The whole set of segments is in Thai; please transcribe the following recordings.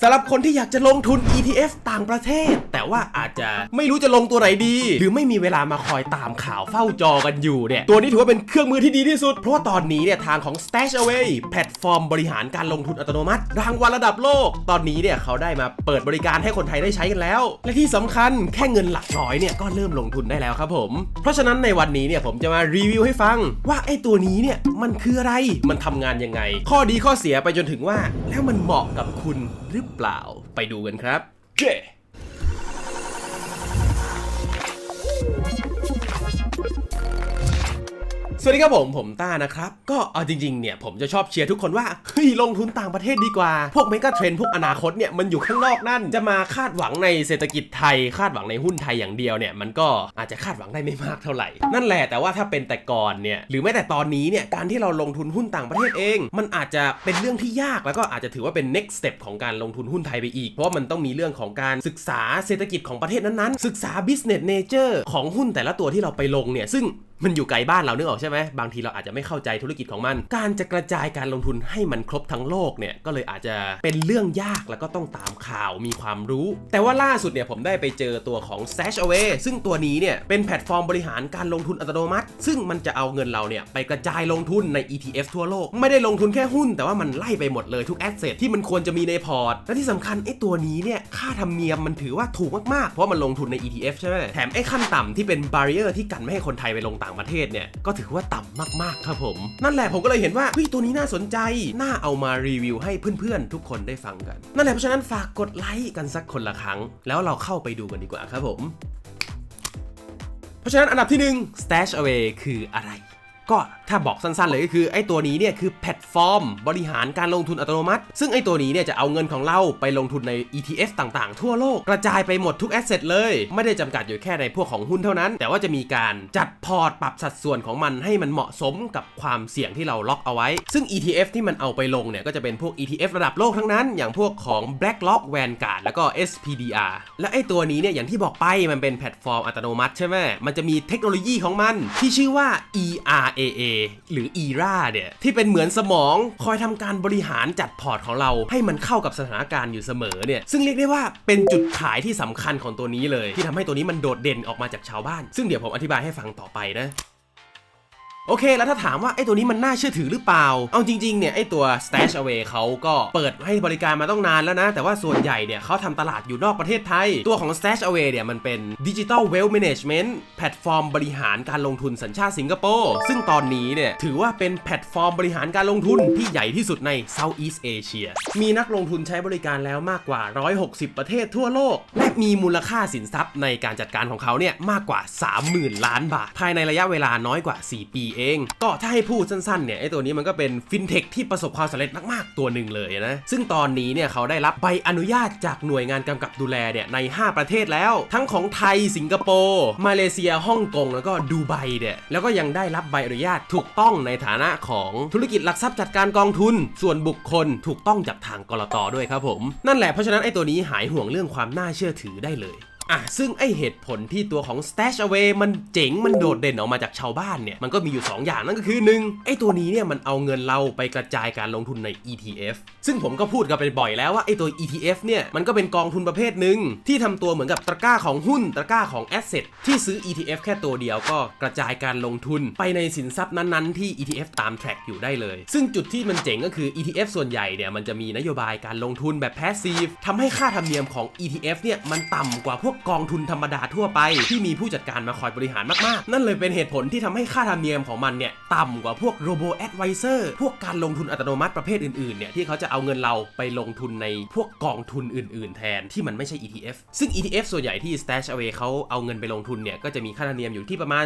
สำหรับคนที่อยากจะลงทุน ETF ต่างประเทศ แต่ว่าอาจจะไม่รู้จะลงตัวไหนดี หรือไม่มีเวลามาคอยตามข่าวเฝ้าจอกันอยู่เนี่ย ตัวนี้ถือว่าเป็นเครื่องมือที่ดีที่สุด เพราะว่าตอนนี้เนี่ยทางของ Stash Away แพลตฟอร์มบริหารการลงทุนอัตโนมัติ รางวัลระดับโลก ตอนนี้เนี่ยเขาได้มาเปิดบริการให้คนไทยได้ใช้กันแล้ว และที่สำคัญแค่เงินหลักร้อยเนี่ยก็เริ่มลงทุนได้แล้วครับผม เพราะฉะนั้นในวันนี้เนี่ยผมจะมารีวิวให้ฟัง ว่าไอ้ตัวนี้เนี่ยมันคืออะไร มันทำงานยังไง ข้อดีข้อเสียไปจนถึงว่าแล้วมันเหมาะกับคุณรือเปล่า ไปดูกันครับเวัสดีครับผม ผมต้านะครับ ก็เอาจริงๆ เนี่ย ผมจะชอบเชียร์ทุกคนว่า เฮ้ย ลงทุนต่างประเทศดีกว่า พวกเมกะเทรนพวกอนาคตเนี่ย มันอยู่ข้างนอกนั่น จะมาคาดหวังในเศรษฐกิจไทย คาดหวังในหุ้นไทยอย่างเดียวเนี่ย มันก็อาจจะคาดหวังได้ไม่มากเท่าไหร่ นั่นแหละ แต่ว่าถ้าเป็นแต่ก่อนเนี่ย หรือแม้แต่ตอนนี้เนี่ย การที่เราลงทุนหุ้นต่างประเทศเอง มันอาจจะเป็นเรื่องที่ยาก แล้วก็อาจจะถือว่าเป็น next step ของการลงทุนหุ้นไทยไปอีก เพราะมันต้องมีเรื่องของการศึกษาเศรษฐกิจของประเทศนั้นๆ ศึกษา business nature ของหุ้นแต่ละตัวที่เราไปลงเนี่ยซึ่งมันอยู่ไกลบ้านเรานึกออกใช่ไหมบางทีเราอาจจะไม่เข้าใจธุรกิจของมัน การจะกระจายการลงทุนให้มันครบทั้งโลกเนี่ยก็เลยอาจจะเป็นเรื่องยากแล้วก็ต้องตามข่าวมีความรู้ แต่ว่าล่าสุดเนี่ยผมได้ไปเจอตัวของ s a s h Away ซึ่งตัวนี้เนี่ยเป็นแพลตฟอร์มบริหารการลงทุนอัตโนมัติ ซึ่งมันจะเอาเงินเราเนี่ยไปกระจายลงทุนใน ETF ทั่วโลก ไม่ได้ลงทุนแค่หุ้น แต่ว่ามันไล่ไปหมดเลยทุกแอสเซทที่มันควรจะมีในพอร์ตและที่สำคัญไอ้ตัวนี้เนี่ยค่าธรรมเนียมมันถือว่าถูกมากๆเพราะมันลงทุนใน ETF ใช่ไหมแถมไอ้ขั้นต่ำที่เป็นบาริเออร์ที่กันไม่ให้คนไทยไปลงตางประเทศเนี่ยก็ถือว่าต่ำมากๆครับผม นั่นแหละผมก็เลยเห็นว่าเฮ้ยตัวนี้น่าสนใจ น่าเอามารีวิวให้เพื่อนๆ ทุกคนได้ฟังกัน นั่นแหละเพราะฉะนั้นฝากกดไลค์กันสักคนละครั้ง แล้วเราเข้าไปดูกันดีกว่าครับผม เพราะฉะนั้นอันดับที่ 1 Stash Away คืออะไร ก็ ถ้าบอกสั้นๆเลยก็คือไอ้ตัวนี้เนี่ยคือแพลตฟอร์ม บริหารการลงทุนอัตโนมัติ ซึ่งไอ้ตัวนี้เนี่ยจะเอาเงินของเราไปลงทุนใน ETF ต่างๆ ทั่วโลกกระจายไปหมดทุกแอสเซทเลย ไม่ได้จำกัดอยู่แค่ในพวกของหุ้นเท่านั้น แต่ว่าจะมีการจัดพอร์ตปรับสัดส่วนของมันให้มันเหมาะสมกับความเสี่ยงที่เราล็อกเอาไว้ ซึ่ง ETF ที่มันเอาไปลงเนี่ยก็จะเป็นพวก ETF ระดับโลกทั้งนั้น อย่างพวกของ BlackRock Vanguard แล้วก็ SPDR และไอ้ตัวนี้เนี่ยอย่างที่บอกไปมันเป็นแพลตฟอร์มอัตโนมัติใช่ไหมมันจะมีเทคโนโลยีของมันที่ชื่อว่า ERAA หรือ ERA เนี่ยที่เป็นเหมือนสมองคอยทำการบริหารจัดพอร์ตของเรา ให้มันเข้ากับสถานการณ์อยู่เสมอเนี่ยซึ่งเรียกได้ว่าเป็นจุดขายที่สำคัญของตัวนี้เลย ที่ทำให้ตัวนี้มันโดดเด่นออกมาจากชาวบ้าน ซึ่งเดี๋ยวผมอธิบายให้ฟังต่อไปนะ โอเค แล้วถ้าถามว่าไอ้ตัวนี้มันน่าเชื่อถือหรือเปล่า เอาจริงๆ เนี่ย ไอ้ตัว Stash Away เขาก็เปิดให้บริการมาต้องนานแล้วนะ แต่ว่าส่วนใหญ่เนี่ยเขาทำตลาดอยู่นอกประเทศไทย ตัวของ Stash Away เนี่ย มันเป็น Digital Wealth Management แพลตฟอร์มบริหารการลงทุนสัญชาติสิงคโปร์ซึ่งตอนนี้เนี่ย ถือว่าเป็นแพลตฟอร์มบริหารการลงทุนที่ใหญ่ที่สุดใน Southeast Asia มีนักลงทุนใช้บริการแล้วมากกว่า 160 ประเทศทั่วโลก และมีมูลค่าสินทรัพย์ในการจัดการของเขาเนี่ยมากกว่า 30,000 ล้านบาท ภายในระยะเวลาน้อยกว่า 4 ปีเอง ก็ถ้าให้พูดสั้นๆเนี่ยไอ้ตัวนี้มันก็เป็นฟินเทคที่ประสบความสำเร็จมากๆ ตัวหนึ่งเลยนะ ซึ่งตอนนี้เนี่ยเขาได้รับใบอนุญาตจากหน่วยงานกำกับดูแลเนี่ยใน 5 ประเทศแล้ว ทั้งของไทยสิงคโปร์มาเลเซียฮ่องกงแล้วก็ดูไบเนี่ยแล้วก็ยังได้รับใบอนุญาตถูกต้องในฐานะของธุรกิจหลักทรัพย์จัดการกองทุน ส่วนบุคคลถูกต้องจากทางกรตด้วยครับผม นั่นแหละเพราะฉะนั้นไอ้ตัวนี้หายห่วงเรื่องความน่าเชื่อถือได้เลย อะซึ่งไอเหตุผลที่ตัวของ Stash Away มันเจ๋งมันโดดเด่นออกมาจากชาวบ้านเนี่ย มันก็มีอยู่ 2 อย่างนั่นก็คือ 1. ไอตัวนี้เนี่ยมันเอาเงินเราไปกระจายการลงทุนใน ETF ซึ่งผมก็พูดกันไปบ่อยแล้วว่าไอตัว ETF เนี่ยมันก็เป็นกองทุนประเภทหนึ่งที่ทำตัวเหมือนกับตะกร้าของหุ้นตะกร้าของ Asset ที่ซื้อ ETF แค่ตัวเดียวก็กระจายการลงทุนไปในสินทรัพย์นั้นๆที่ ETF ตาม track อยู่ได้เลย ซึ่งจุดที่มันเจ๋งก็คือ ETF ส่วนใหญ่เนี่ยมันจะมีนโยบายการลงทุนแบบ passive ทำให้ค่าธรรมเนียมของ ETF เนี่ยมันต่ำกว่าพวกกองทุนธรรมดาทั่วไป ที่มีผู้จัดการมาคอยบริหารมากๆ นั่นเลยเป็นเหตุผลที่ทำให้ค่าธรรมเนียมของมันเนี่ยต่ำกว่าพวก robo advisor พวกการลงทุนอัตโนมัติประเภทอื่นๆเนี่ยที่เขาจะเอาเงินเราไปลงทุนในพวกกองทุนอื่น ๆ แทนที่มันไม่ใช่ ETF ซึ่ง ETF ส่วนใหญ่ที่ Stash Away เขาเอาเงินไปลงทุนเนี่ยก็จะมีค่าธรรมเนียมอยู่ที่ประมาณ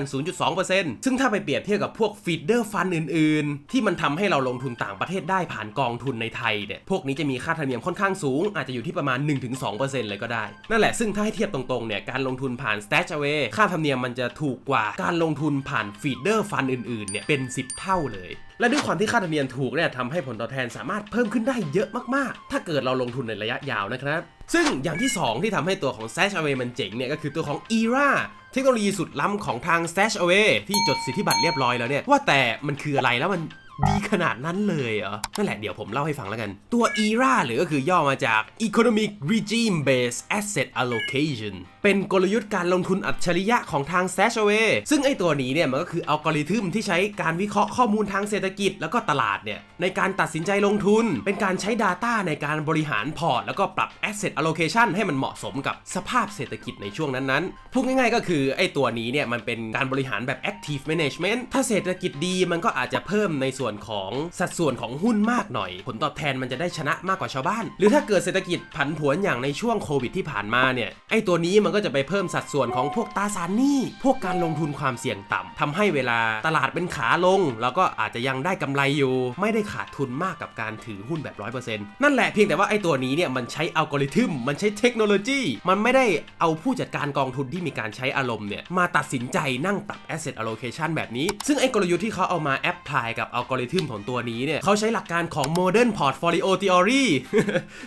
0.2%ซึ่งถ้าไปเปรียบเทียบกับพวก feeder fund อื่น ๆ ที่มันทำให้เราลงทุนต่างประเทศได้ผ่านกองทุนในไทยเนี่ยพวกนี้จะมีค่าธรรมเนียมค่อนข้างสูง อาจจะอยู่ที่ประมาณ 1-2%เลยก็ได้ นั่นแหละซึ่งถ้าให้เทียบตตรงๆเนี่ยการลงทุนผ่าน Stash Away ค่าธรรมเนียมมันจะถูกกว่าการลงทุนผ่าน feeder fund อื่นๆเนี่ยเป็น 10 เท่าเลยและด้วยความที่ค่าธรรมเนียมถูกเนี่ยทำให้ผลตอบแทนสามารถเพิ่มขึ้นได้เยอะมากๆ ถ้าเกิดเราลงทุนในระยะยาวนะครับ ซึ่งอย่างที่ 2 ที่ทำให้ตัวของ Stash Away มันเจ๋งเนี่ยก็คือตัวของ ERA เทคโนโลยีสุดล้ำของทาง Stash Away ที่จดสิทธิบัตรเรียบร้อยแล้วเนี่ยว่าแต่มันคืออะไรแล้วมัน ดีขนาดนั้นเลยเหรอ นั่นแหละเดี๋ยวผมเล่าให้ฟังแล้วกัน ตัว ERA หรือก็คือย่อมาจาก Economic Regime Based Asset Allocation เป็นกลยุทธ์การลงทุนอัจฉริยะของทาง s a s h a w a y ซึ่งไอตัวนี้เนี่ยมันก็คืออัลกอริทึมที่ใช้การวิเคราะห์ข้อมูลทางเศรษฐกิจแล้วก็ตลาดเนี่ยในการตัดสินใจลงทุน เป็นการใช้ Data ในการบริหารพอร์ตแล้วก็ปรับ Asset Allocation ให้มันเหมาะสมกับสภาพเศรษฐกิจในช่วงนั้นๆ พูดง่ายๆ ก็คือไอตัวนี้เนี่ยมันเป็นการบริหารแบบ Active Management ถ้าเศรษฐกิจดีมันก็อาจจะเพิ่มในส่วนของสัดส่วนของหุ้นมากหน่อย ผลตอบแทนมันจะได้ชนะมากกว่าชาวบ้าน หรือถ้าเกิดเศรษฐกิจผันผวนอย่างในช่วงโควิดที่ผ่านมาเนี่ยไอตัวนี้มันก็จะไปเพิ่มสัดส่วนของพวกตราสารหนี้ พวกการลงทุนความเสี่ยงต่ำทำให้เวลาตลาดเป็นขาลง แล้วก็อาจจะยังได้กำไรอยู่ ไม่ได้ขาดทุนมากกับการถือหุ้นแบบ 100%นั่นแหละเพียงแต่ว่าไอตัวนี้เนี่ยมันใช้อัลกอริทึมมันใช้เทคโนโลยีมันไม่ได้เอาผู้จัดการกองทุนที่มีการใช้อารมณ์เนี่ยมาตัดสินใจนั่งปรับ asset allocation แบบนี้ ซึ่งไอกลยุทธ์ที่เขาเอามาแอพพลายกับอัลกอริทึมของตัวนี้เนี่ยเขาใช้หลักการของ modern portfolio theory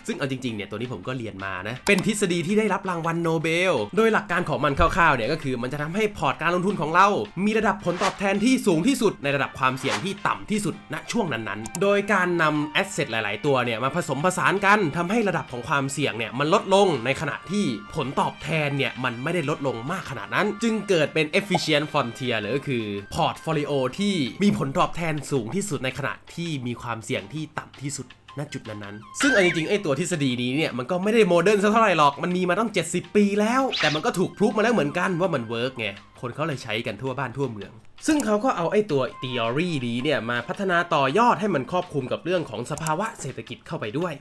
ซึ่งเอาจริงๆเนี่ยตัวนี้ผมก็เรียนมานะ เป็นทฤษฎีที่ได้รับรางวัลโนเบล โดยหลักการของมันคร่าวๆเนี่ยก็คือมันจะทำให้พอร์ตการลงทุนของเรา มีระดับผลตอบแทนที่สูงที่สุดในระดับความเสี่ยงที่ต่ำที่สุดณช่วงนั้นๆ โดยการนำแอสเซทหลาย ๆ ตัวเนี่ยมาผสมผสานกันทำให้ระดับของความเสี่ยงเนี่ยมันลดลงในขณะที่ผลตอบแทนเนี่ยมันไม่ได้ลดลงมากขนาดนั้น จึงเกิดเป็น efficient frontier หรือก็คือพอร์ตโฟลิโอที่มีผลตอบแทนสูงที่สุดในขณะที่มีความเสี่ยงที่ต่ำที่สุดณจุดนั้นๆ ซึ่งเอาจริงๆ ไอ้ตัวทฤษฎีนี้เนี่ย มันก็ไม่ได้โมเดิร์นสักเท่าไหร่หรอก มันมีมาตั้ง 70 ปีแล้ว แต่มันก็ถูกพรูฟมาแล้วเหมือนกันว่ามันเวิร์กไง คนเขาเลยใช้กันทั่วบ้านทั่วเมือง ซึ่งเขาก็เอาไอ้ตัวทฤษฎีนี้เนี่ยมาพัฒนาต่อยอดให้มันครอบคลุมกับเรื่องของสภาวะเศรษฐกิจเข้าไปด้วย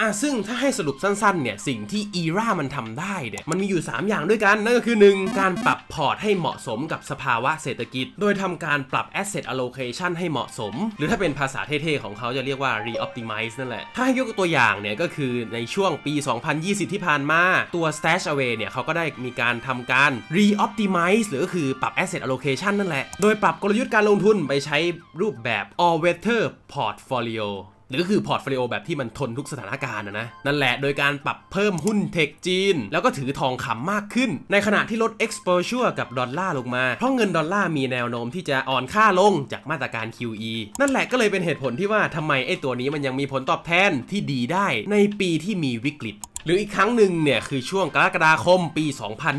อะซึ่งถ้าให้สรุปสั้นๆเนี่ยสิ่งที่อีรามันทำได้เนี่ยมันมีอยู่ 3 อย่างด้วยกัน นั่นก็คือ 1. การปรับพอร์ตให้เหมาะสมกับสภาวะเศรษฐกิจ โดยทำการปรับ asset allocation ให้เหมาะสม หรือถ้าเป็นภาษาเท่ๆของเขาจะเรียกว่า re-optimize นั่นแหละ ถ้าให้ยกตัวอย่างเนี่ยก็คือในช่วงปี 2020 ที่ผ่านมาตัว stash away เนี่ยเขาก็ได้มีการทำการ re-optimize หรือก็คือปรับ asset allocation นั่นแหละ โดยปรับกลยุทธ์การลงทุนไปใช้รูปแบบ all weather portfolio หรือคือพอร์ตโฟลิโอแบบที่มันทนทุกสถานการณ์นะ นั่นแหละโดยการปรับเพิ่มหุ้นเทคจีน แล้วก็ถือทองคำมากขึ้น ในขณะที่ลด exposure กับดอลลาร์ลงมา เพราะเงินดอลลาร์มีแนวโน้มที่จะอ่อนค่าลงจากมาตรการ QE นั่นแหละก็เลยเป็นเหตุผลที่ว่าทำไมไอ้ตัวนี้มันยังมีผลตอบแทนที่ดีได้ในปีที่มีวิกฤต หรืออีกครั้งหนึ่งเนี่ยคือช่วงกรกฎาคมปี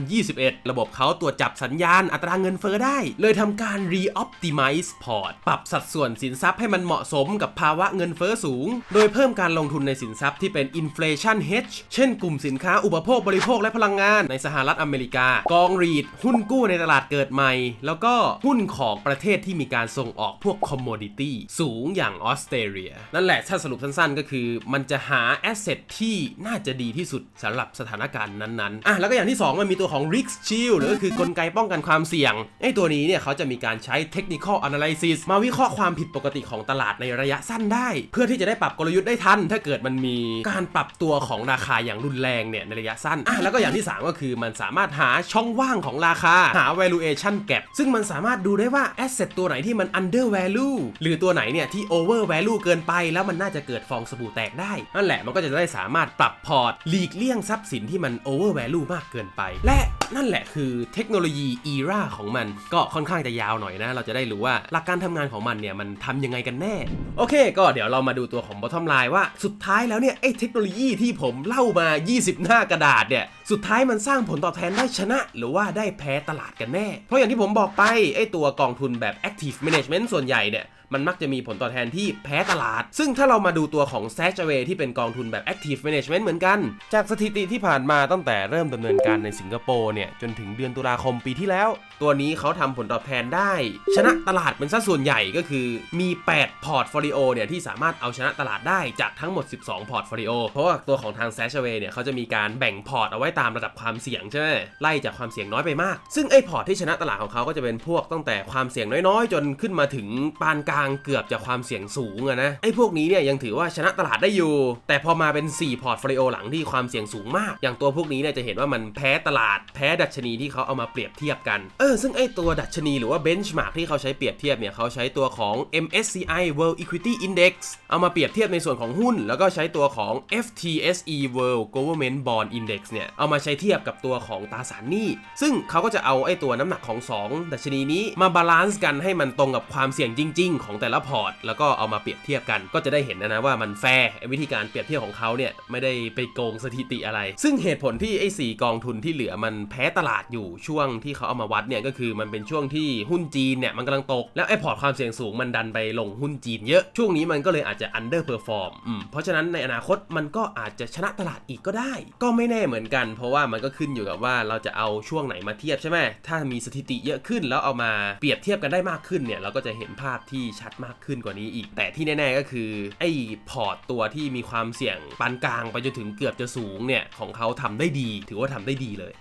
2021 ระบบเขาตรวจจับสัญญาณอัตราเงินเฟอ้อได้ เลยทำการ re-optimize port ปรับสัดส่วนสินทรัพย์ให้มันเหมาะสมกับภาวะเงินเฟอ้อสูง โดยเพิ่มการลงทุนในสินทรัพย์ที่เป็น inflation hedge เช่นกลุ่มสินค้าอุปโภคบริโภคและพลังงานในสหรัฐอเมริกา กองรีด หุ้นกู้ในตลาดเกิดใหม่ แล้วก็หุ้นของประเทศที่มีการส่งออกพวก commodity สูงอย่างออสเตรเลียนั่นแหละถ้าสรุปสั้นๆ ก็คือ มันจะหา asset ที่น่าจะดีที่สุดสำหรับสถานการณ์นั้นๆอะแล้วก็อย่างที่ 2 มันมีตัวของ risk shield หรือก็คือกลไกป้องกันความเสี่ยงไอ้ตัวนี้เนี่ยเขาจะมีการใช้ technical analysis มาวิเคราะห์ความผิดปกติของตลาดในระยะสั้นได้ เพื่อที่จะได้ปรับกลยุทธ์ได้ทัน ถ้าเกิดมันมีการปรับตัวของราคาอย่างรุนแรงเนี่ยในระยะสั้นอะแล้วก็อย่างที่ 3 ก็คือมันสามารถหาช่องว่างของราคาหา valuation gap ซึ่งมันสามารถดูได้ว่า asset ตัวไหนที่มัน under value หรือตัวไหนเนี่ยที่ over value เกินไป แล้วมันน่าจะเกิดฟองสบู่แตกได้ นั่นแหละมันก็จะได้สามารถปรับพอร์ตหลีกเลี่ยงทรัพย์สินที่มัน over value มากเกินไป และนั่นแหละคือเทคโนโลยี era ของมันก็ค่อนข้างจะยาวหน่อยนะ เราจะได้รู้ว่าหลักการทำงานของมันเนี่ย มันทำยังไงกันแน่ โอเค ก็เดี๋ยวเรามาดูตัวของ bottom line ว่าสุดท้ายแล้วเนี่ยไอ้เทคโนโลยีที่ผมเล่ามา 20 หน้ากระดาษเนี่ย สุดท้ายมันสร้างผลตอบแทนได้ชนะ หรือว่าได้แพ้ตลาดกันแน่ เพราะอย่างที่ผมบอกไปไอ้ตัวกองทุนแบบ active management ส่วนใหญ่เนี่ย มันมักจะมีผลตอบแทนที่แพ้ตลาด ซึ่งถ้าเรามาดูตัวของ s a t c h a w a y ที่เป็นกองทุนแบบ Active Management เหมือนกัน จากสถิติที่ผ่านมาตั้งแต่เริ่มดำเนินการในสิงคโปร์เนี่ยจนถึงเดือนตุลาคมปีที่แล้ว ตัวนี้เขาทำผลตอบแทนได้ ชนะตลาดเป็นสัดส่วนใหญ่ก็คือมี 8 พอร์ตโฟลิโอเนี่ยที่สามารถเอาชนะตลาดได้จากทั้งหมด 12 พอร์ตโฟลิโอเพราะว่าตัวของทาง s a t c h a w a y เนี่ยเขาจะมีการแบ่งพอร์ตเอาไว้ตามระดับความเสี่ยงใช่ไหมไล่จากความเสี่ยงน้อยไปมาก ซึ่งไอ้พอร์ตที่ชนะตลาดของเขาก็จะเป็นพวกตั้งแต่ความเสี่ยงน้อยๆ จนขึ้นมาถึงปานกลางเกือบจะความเสี่ยงสูงอะนะไอ้พวกนี้เนี่ยยังถือว่าชนะตลาดได้อยู่ แต่พอมาเป็น 4 พอร์ตโฟลิโอหลังที่ความเสี่ยงสูงมาก อย่างตัวพวกนี้เนี่ยจะเห็นว่ามันแพ้ตลาดแพ้ดัชนีที่เขาเอามาเปรียบเทียบกันเออซึ่งไอ้ตัวดัชนีหรือว่าเบนช์มาร์กที่เขาใช้เปรียบเทียบเนี่ยเขาใช้ตัวของ MSCI World Equity Index เอามาเปรียบเทียบในส่วนของหุ้น แล้วก็ใช้ตัวของ FTSE World Government Bond Index เนี่ยเอามาใช้เทียบกับตัวของตราสารหนี้ ซึ่งเขาก็จะเอาไอ้ตัวน้ำหนักของ 2 ดัชนีนี้มาบาลานซ์กันให้มันตรงกับความเสี่ยงจริง ๆ ของแต่ละพอร์ต แล้วก็เอามาเปรียบเทียบกัน ก็จะได้เห็นนะนะว่ามันแฟร์วิธีการเปรียบเทียบของเขาเนี่ยไม่ได้ไปโกงสถิติอะไร ซึ่งเหตุผลที่ไอ้สกองทุนที่เหลือมันแพ้ตลาดอยู่ช่วงที่เขาเอามาวัดเนี่ยก็คือมันเป็นช่วงที่หุ้นจีนเนี่ยมันกำลังตก แล้วไอ้พอร์ตความเสี่ยงสูงมันดันไปลงหุ้นจีนเยอะ ช่วงนี้มันก็เลยอาจจะ underperform อืมเพราะฉะนั้นในอนาคตมันก็อาจจะชนะตลาดอีกก็ได้ ก็ไม่แน่เหมือนกัน เพราะว่ามันก็ขึ้นอยู่กับว่าเราจะเอาช่วงไหนมาเทียบใช่ไหมถ้ามีสถิติเยอะขึ้นแล้วเอามาเปรียบเทียบกันได้มากขึ้นเนี่ยเราก็จะเห็นภาพที่ชัดมากขึ้นกว่านี้อีก แต่ที่แน่ๆก็คือไอ้พอร์ตตัวที่มีความเสี่ยงปานกลางไปจนถึงเกือบจะสูงเนี่ยของเขาทำได้ดี ถือว่าทำได้ดีเลย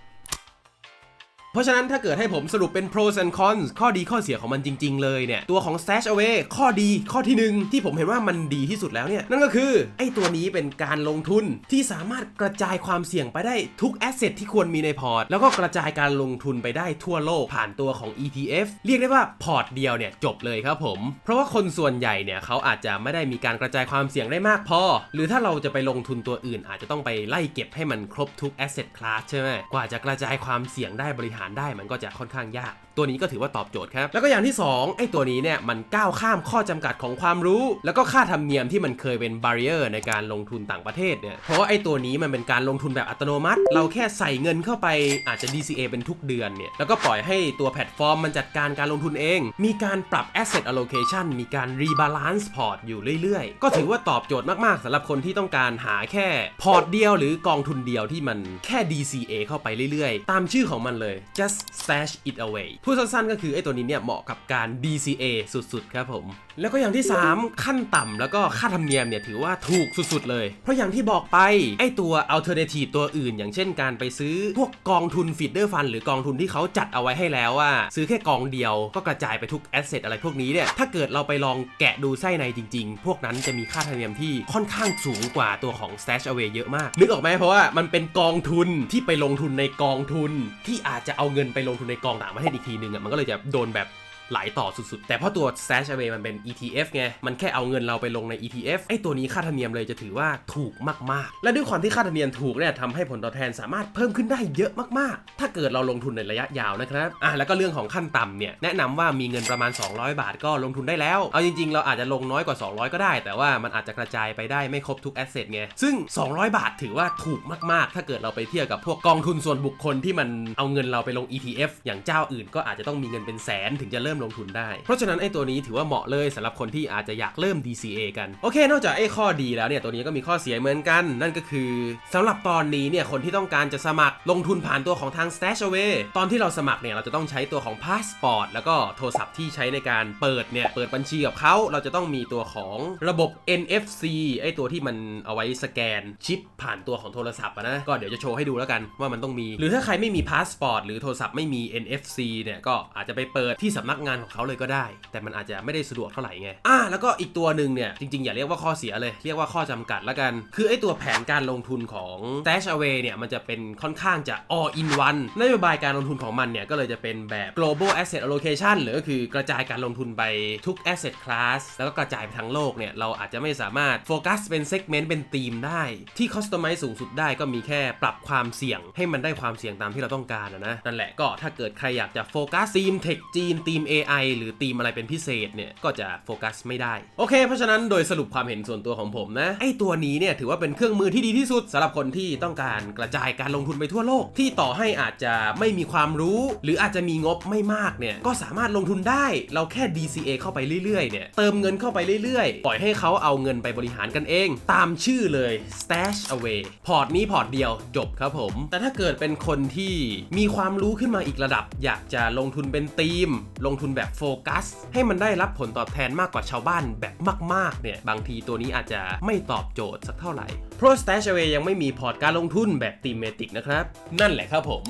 เพราะฉะนั้นถ้าเกิดให้ผมสรุปเป็น pros and cons ข้อดีข้อเสียของมันจริง ๆ เลยเนี่ย ตัวของ stash away ข้อดีข้อที่หนึ่งที่ผมเห็นว่ามันดีที่สุดแล้วเนี่ย นั่นก็คือไอ้ตัวนี้เป็นการลงทุนที่สามารถกระจายความเสี่ยงไปได้ทุก asset ที่ควรมีในพอร์ต แล้วก็กระจายการลงทุนไปได้ทั่วโลกผ่านตัวของ ETF เรียกได้ว่าพอร์ตเดียวเนี่ยจบเลยครับผม เพราะว่าคนส่วนใหญ่เนี่ยเขาอาจจะไม่ได้มีการกระจายความเสี่ยงได้มากพอ หรือถ้าเราจะไปลงทุนตัวอื่น อาจจะต้องไปไล่เก็บให้มันครบทุก asset class ใช่ไหมกว่าจะกระจายความเสี่ยงได้บริหารได้มันก็จะค่อนข้างยาก ตัวนี้ก็ถือว่าตอบโจทย์ครับ แล้วก็อย่างที่ 2 ไอ้ตัวนี้เนี่ยมันก้าวข้ามข้อจำกัดของความรู้ แล้วก็ค่าธรรมเนียมที่มันเคยเป็นบาริเออร์ในการลงทุนต่างประเทศเนี่ย เพราะว่าไอ้ตัวนี้มันเป็นการลงทุนแบบอัตโนมัติ เราแค่ใส่เงินเข้าไปอาจจะ DCA เป็นทุกเดือนเนี่ย แล้วก็ปล่อยให้ตัวแพลตฟอร์มมันจัดการการลงทุนเอง มีการปรับ asset allocation มีการ rebalance port อยู่เรื่อยๆ ก็ถือว่าตอบโจทย์มากๆสำหรับคนที่ต้องการหาแค่พอร์ตเดียวหรือกองทุนเดียวที่มันแค่ DCA เข้าไปเรื่อยๆ ตามชื่อของมันเลย just stash it away พูดสั้นๆก็คือไอ้ตัวนี้เนี่ยเหมาะกับการ DCA สุดๆ ครับผม แล้วก็อย่างที่ 3 ขั้นต่ำแล้วก็ค่าธรรมเนียมเนี่ยถือว่าถูกสุดๆ เลย เพราะอย่างที่บอกไปไอ้ตัว alternative ตัวอื่น อย่างเช่นการไปซื้อพวกกองทุน feeder fund หรือกองทุนที่เขาจัดเอาไว้ให้แล้วว่า ซื้อแค่กองเดียวก็กระจายไปทุก asset อะไรพวกนี้เนี่ยถ้าเกิดเราไปลองแกะดูไส้ในจริง ๆ พวกนั้นจะมีค่าธรรมเนียมที่ค่อนข้างสูงกว่าตัวของ stash away เยอะมากนึกออกไหมเพราะว่ามันเป็นกองทุนที่ไปลงทุนในกองทุนที่อาจจะเอาเงินไปลงทุนในกองต่างประเทศอีกทีนึงอะมันก็เลยจะโดนแบบ ไหลต่อสุดๆ แต่เพราะตัว stash away มันเป็น ETF ไง มันแค่เอาเงินเราไปลงใน ETF ไอ้ตัวนี้ค่าธรรมเนียมเลยจะถือว่าถูกมากๆ และด้วยความที่ค่าธรรมเนียมถูกเนี่ยทำให้ผลตอบแทนสามารถเพิ่มขึ้นได้เยอะมากๆ ถ้าเกิดเราลงทุนในระยะยาวนะครับอะแล้วก็เรื่องของขั้นต่ำเนี่ยแนะนำว่ามีเงินประมาณ 200 บาทก็ลงทุนได้แล้ว เอาจริงๆ เราอาจจะลงน้อยกว่า 200 ก็ได้ แต่ว่ามันอาจจะกระจายไปได้ไม่ครบทุก asset ไงซึ่ง 200 บาทถือว่าถูกมากๆ ถ้าเกิดเราไปเทียบกับพวกกองทุนส่วนบุคคลที่มันเอาเงินเราไปลง ETF อย่างเจ้าอื่นก็อาจจะต้องมีเงินเป็นแสนถึงจะเริ่มลงทุนได้ เพราะฉะนั้นไอ้ตัวนี้ถือว่าเหมาะเลยสำหรับคนที่อาจจะอยากเริ่ม DCA กัน โอเค นอกจากไอ้ข้อดีแล้วเนี่ยตัวนี้ก็มีข้อเสียเหมือนกัน นั่นก็คือสำหรับตอนนี้เนี่ยคนที่ต้องการจะสมัครลงทุนผ่านตัวของทาง Stash Away ตอนที่เราสมัครเนี่ยเราจะต้องใช้ตัวของ Passport แล้วก็โทรศัพท์ที่ใช้ในการเปิดเนี่ยเปิดบัญชีกับเขาเราจะต้องมีตัวของระบบ NFC ไอ้ตัวที่มันเอาไว้สแกนชิปผ่านตัวของโทรศัพท์นะก็เดี๋ยวจะโชว์ให้ดูแล้วกันว่ามันต้องมี หรือถ้าใครไม่มีพาสปอร์ตหรือโทรศัพท์ไม่มี NFC เนี่ยก็อาจจะไปเปิดที่สำนักงานของเขาเลยก็ได้ แต่มันอาจจะไม่ได้สะดวกเท่าไหร่ไงอ่าแล้วก็อีกตัวหนึ่งเนี่ยจริงๆ อย่าเรียกว่าข้อเสียเลยเรียกว่าข้อจำกัดละกัน คือไอ้ตัวแผนการลงทุนของ Stash Away เนี่ยมันจะเป็นค่อนข้างจะ all in one นโยบายการลงทุนของมันเนี่ยก็เลยจะเป็นแบบ global asset allocation หรือก็คือกระจายการลงทุนไปทุก asset class แล้วก็กระจายไปทั้งโลกเนี่ยเราอาจจะไม่สามารถโฟกัสเป็น segment เป็นธีมได้ ที่ customize สูงสุดได้ก็มีแค่ปรับความเสี่ยง ให้มันได้ความเสี่ยงตามที่เราต้องการนะนั่นแหละก็ถ้าเกิดใครอยากจะโฟกัสธีมเทคจีนธีม AI หรือธีมอะไรเป็นพิเศษเนี่ยก็จะโฟกัสไม่ได้ โอเค เพราะฉะนั้นโดยสรุปความเห็นส่วนตัวของผมนะไอตัวนี้เนี่ยถือว่าเป็นเครื่องมือที่ดีที่สุดสำหรับคนที่ต้องการกระจายการลงทุนไปทั่วโลก ที่ต่อให้อาจจะไม่มีความรู้ หรืออาจจะมีงบไม่มากเนี่ยก็สามารถลงทุนได้ เราแค่ DCA เข้าไปเรื่อยๆเนี่ยเติมเงินเข้าไปเรื่อยๆ ปล่อยให้เขาเอาเงินไปบริหารกันเอง ตามชื่อเลย stash away พอร์ตนี้พอร์ตเดียวจบครับผม แต่ถ้าเกิดเป็นคนที่มีความรู้ขึ้นมาอีกระดับ อยากจะลงทุนเป็นธีม ลงทุนแบบโฟกัส ให้มันได้รับผลตอบแทนมากกว่าชาวบ้านแบบมากๆเนี่ยบางทีตัวนี้อาจจะไม่ตอบโจทย์สักเท่าไหร่เพราะ Stash Away ยังไม่มีพอร์ตการลงทุนแบบตีมเมติกนะครับ นั่นแหละครับผม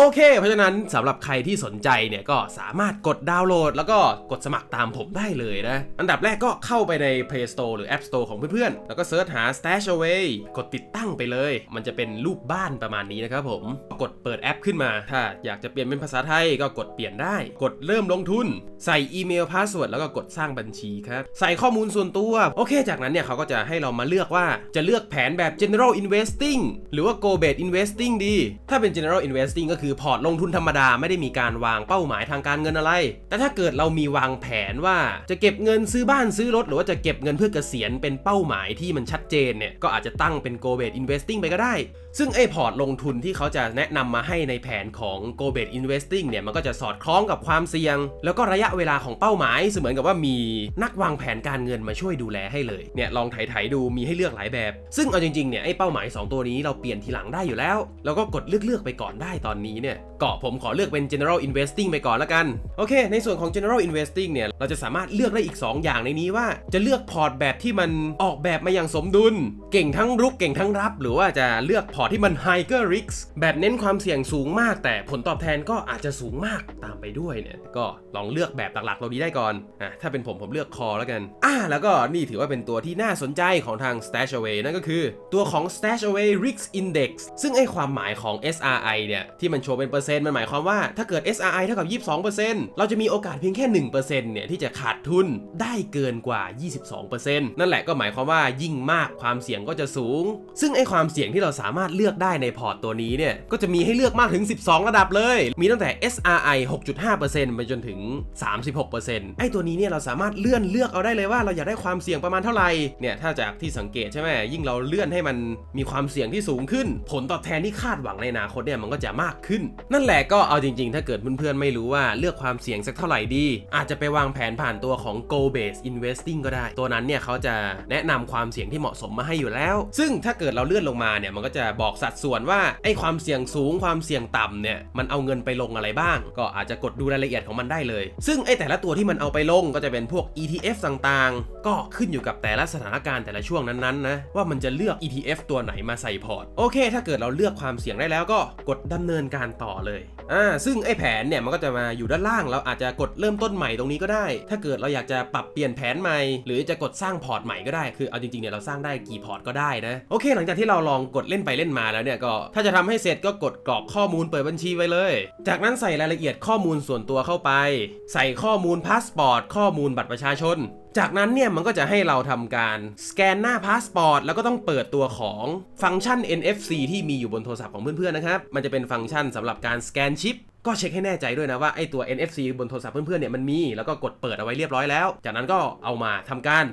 โอเค เพราะฉะนั้นสำหรับใครที่สนใจเนี่ยก็สามารถกดดาวน์โหลด แล้วก็กดสมัครตามผมได้เลยนะ อันดับแรกก็เข้าไปใน Play Store หรือ App Store ของเพื่อนๆ แล้วก็เซิร์ชหา Stash Away กดติดตั้งไปเลย มันจะเป็นรูปบ้านประมาณนี้นะครับผม กดเปิดแอปขึ้นมา ถ้าอยากจะเปลี่ยนเป็นภาษาไทยก็กดเปลี่ยนได้ กดเริ่มลงทุน ใส่อีเมลพาสเวิร์ดแล้วก็กดสร้างบัญชีครับ ใส่ข้อมูลส่วนตัว โอเค จากนั้นเนี่ยเขาก็จะให้เรามาเลือกว่าจะเลือกแผนแบบ general investing หรือว่า go based investing ดี ถ้าเป็น general investing ก็คือคือพอร์ตลงทุนธรรมดาไม่ได้มีการวางเป้าหมายทางการเงินอะไร แต่ถ้าเกิดเรามีวางแผนว่าจะเก็บเงินซื้อบ้านซื้อรถ หรือว่าจะเก็บเงินเพื่อเกษียณเป็นเป้าหมายที่มันชัดเจนเนี่ยก็อาจจะตั้งเป็น go based investing ไปก็ได้ ซึ่งไอ้พอร์ตลงทุนที่เขาจะแนะนำมาให้ในแผนของ go based investing เนี่ยมันก็จะสอดคล้องกับความเสี่ยง แล้วก็ระยะเวลาของเป้าหมายเสมือนกับว่ามีนักวางแผนการเงินมาช่วยดูแลให้เลยเนี่ยลองไถๆดูมีให้เลือกหลายแบบ ซึ่งเอาจริงๆเนี่ยไอ้เป้าหมาย 2 ตัวนี้เราเปลี่ยนทีหลังได้อยู่แล้ว แล้วก็กดเลือกๆไปก่อนได้ตอนนี้เนี่ย ก็ผมขอเลือกเป็น general investing ไปก่อนละกัน โอเค ในส่วนของ general investing เนี่ย เราจะสามารถเลือกได้อีก 2 อย่างในนี้ว่า จะเลือกพอร์ตแบบที่มันออกแบบมาอย่างสมดุล เก่งทั้งรุกเก่งทั้งรับ หรือว่าจะเลือกพอร์ตที่มัน higher risk แบบเน้นความเสี่ยงสูงมาก แต่ผลตอบแทนก็อาจจะสูงมากตามไปด้วยเนี่ยก็ลองเลือกแบบหลักๆเรานี้ได้ก่อนอะถ้าเป็นผมผมเลือกคอแล้วกันอะแล้วก็นี่ถือว่าเป็นตัวที่น่าสนใจของทาง Stash Away นั่นก็คือ ตัวของ Stash Away Risk Index ซึ่งไอความหมายของ SRI เนี่ยที่มันโชว์เป็นเปอร์เซ็นต์มันหมายความว่าถ้าเกิด SRI เท่ากับ 22%เราจะมีโอกาสเพียงแค่ 1%เนี่ยที่จะขาดทุนได้เกินกว่า 22%นั่นแหละก็หมายความว่ายิ่งมากความเสี่ยงก็จะสูง ซึ่งไอความเสี่ยงที่เราสามารถเลือกได้ในพอร์ตตัวนี้เนี่ยก็จะมีให้เลือกมากถึง 12 ระดับเลย มีตั้งแต่ SRI 6.5%ไปจนถึง 36%ไอตัวนี้เนี่ยเราสามารถเลื่อนเลือกเอาได้เลยว่าเราอยากได้ความเสี่ยงประมาณเท่าไหร่เนี่ยถ้าจากที่สังเกตใช่ไหมยิ่งเราเลื่อนให้มันมีความเสี่ยงที่สูงขึ้น ผลตอบแทนที่คาดหวังในอนาคตเนี่ยมันก็จะมากขึ้นนันแหละก็เอาจริงๆ ถ้าเกิดเพื่อนๆ ไม่รู้ว่าเลือกความเสี่ยงสักเท่าไหร่ดี อาจจะไปวางแผนผ่านตัวของ go Base investing ก็ได้ ตัวนั้นเนี่ยเขาจะแนะนำความเสี่ยงที่เหมาะสมมาให้อยู่แล้ว ซึ่งถ้าเกิดเราเลื่อนลงมาเนี่ยมันก็จะบอกสัดส่วนว่าไอ้ความเสี่ยงสูงความเสี่ยงต่ำเนี่ยมันเอาเงินไปลงอะไรบ้าง ก็อาจจะกดดูรายละเอียดของมันได้เลย ซึ่งไอ้แต่ละตัวที่มันเอาไปลงก็จะเป็นพวก ETF ต่างๆ ก็ขึ้นอยู่กับแต่ละสถานการณ์แต่ละช่วงนั้นๆนะว่ามันจะเลือก ETF ตัวไหนมาใส่พอร์ตโอเค ถ้าเกิดเราเลือกความเสี่ยงได้แล้วก็กดดำเนินการต่อเลยอ่าซึ่งไอ้แผนเนี่ยมันก็จะมาอยู่ด้านล่างเราอาจจะกดเริ่มต้นใหม่ตรงนี้ก็ได้ ถ้าเกิดเราอยากจะปรับเปลี่ยนแผนใหม่ หรือจะกดสร้างพอร์ตใหม่ก็ได้ คือเอาจริงๆเนี่ยเราสร้างได้กี่พอร์ตก็ได้นะโอเค หลังจากที่เราลองกดเล่นไปเล่นมาแล้วเนี่ยก็ถ้าจะทำให้เสร็จก็กดกรอกข้อมูลเปิดบัญชีไว้เลย จากนั้นใส่รายละเอียดข้อมูลส่วนตัวเข้าไป ใส่ข้อมูลพาสปอร์ตข้อมูลบัตรประชาชนจากนั้นเนี่ยมันก็จะให้เราทำการสแกนหน้าพาสปอร์ตแล้วก็ต้องเปิดตัวของฟังก์ชัน NFC ที่มีอยู่บนโทรศัพท์ของเพื่อนๆนะครับ มันจะเป็นฟังก์ชันสำหรับการสแกนชิปก็เช็คให้แน่ใจด้วยนะว่าไอตัว NFC บนโทรศัพท์เพื่อนๆเนี่ยมันมี แล้วก็กดเปิดเอาไว้เรียบร้อยแล้ว จากนั้นก็เอามาทำการ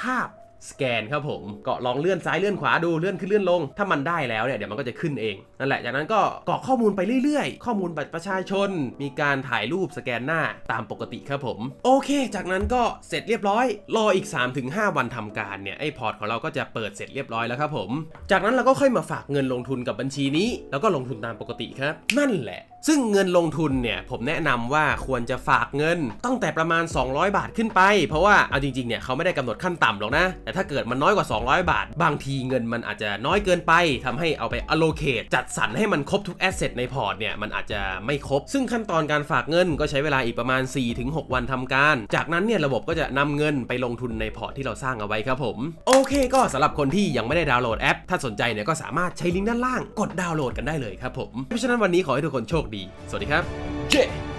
ทาบ สแกนครับผมก็ลองเลื่อนซ้ายเลื่อนขวาดูเลื่อนขึ้นเลื่อนลง ถ้ามันได้แล้วเนี่ยเดี๋ยวมันก็จะขึ้นเองนั่นแหละจากนั้นก็กรอกข้อมูลไปเรื่อยๆ ข้อมูลบัตรประชาชน มีการถ่ายรูปสแกนหน้าตามปกติครับผม โอเค จากนั้นก็เสร็จเรียบร้อย รออีก 3-5 วันทำการเนี่ยไอพอร์ตของเราก็จะเปิดเสร็จเรียบร้อยแล้วครับผม จากนั้นเราก็ค่อยมาฝากเงินลงทุนกับบัญชีนี้ แล้วก็ลงทุนตามปกติครับ นั่นแหละ ซึ่งเงินลงทุนเนี่ยผมแนะนำว่าควรจะฝากเงินตั้งแต่ประมาณ 200 บาทขึ้นไป เพราะว่าเอาจริงๆเนี่ยเขาไม่ได้กำหนดขั้นต่ำหรอกนะ แต่ถ้าเกิดมันน้อยกว่า 200 บาท บางทีเงินมันอาจจะน้อยเกินไปทำให้เอาไป allocate จัดสรรให้มันครบทุก asset ในพอร์ตเนี่ยมันอาจจะไม่ครบ ซึ่งขั้นตอนการฝากเงินก็ใช้เวลาอีกประมาณ 4-6 วันทำการ จากนั้นเนี่ยระบบก็จะนำเงินไปลงทุนในพอร์ตที่เราสร้างเอาไว้ครับผมโอเค ก็สำหรับคนที่ยังไม่ได้ดาวน์โหลดแอป ถ้าสนใจเนี่ยก็สามารถใช้ลิงก์ด้านล่างกดดาวน์โหลดกันได้เลยครับผมเพราะฉะนั้นวันนี้ขอให้ทุกคนโชคดีสวัสดีครับเย้